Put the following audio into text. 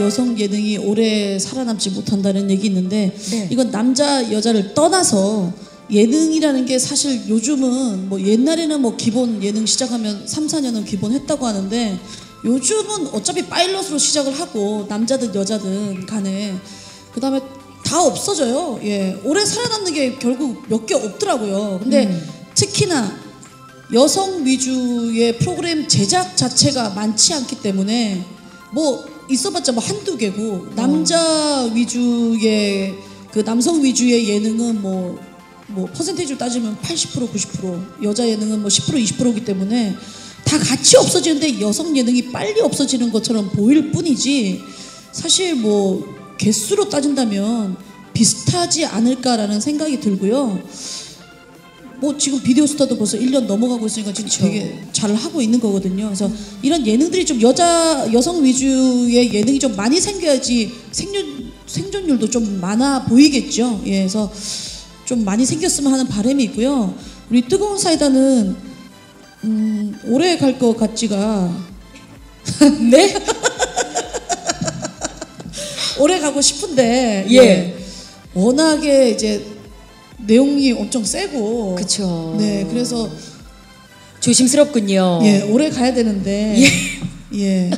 여성 예능이 오래 살아남지 못한다는 얘기 있는데 네. 이건 남자 여자를 떠나서 예능이라는 게 사실 요즘은 뭐 옛날에는 뭐 기본 예능 시작하면 3, 4년은 기본 했다고 하는데 요즘은 어차피 파일럿으로 시작을 하고 남자든 여자든 간에 그다음에 다 없어져요. 예. 오래 살아남는 게 결국 몇 개 없더라고요. 근데 음. 특히나 여성 위주의 프로그램 제작 자체가 많지 않기 때문에 뭐 있어봤자 뭐 한두 개고 남자 위주의 그 남성 위주의 예능은 뭐 뭐 퍼센테이지로 따지면 80% 90% 여자 예능은 뭐 10% 20%이기 때문에 다 같이 없어지는데 여성 예능이 빨리 없어지는 것처럼 보일 뿐이지 사실 뭐 개수로 따진다면 비슷하지 않을까라는 생각이 들고요. 뭐 지금 비디오 스타도 벌써 1년 넘어가고 있으니까 지금 되게 잘 하고 있는 거거든요. 그래서 이런 예능들이 좀 여자 여성 위주의 예능이 좀 많이 생겨야지 생존 생존율도 좀 많아 보이겠죠. 예, 그래서 좀 많이 생겼으면 하는 바람이 있고요. 우리 뜨거운 사이다는 음, 오래 갈 것 같지가 네? 오래 가고 싶은데 예. 워낙에 이제 내용이 엄청 세고 그쵸. 네, 그래서 조심스럽군요. 예, 오래 가야 되는데 예.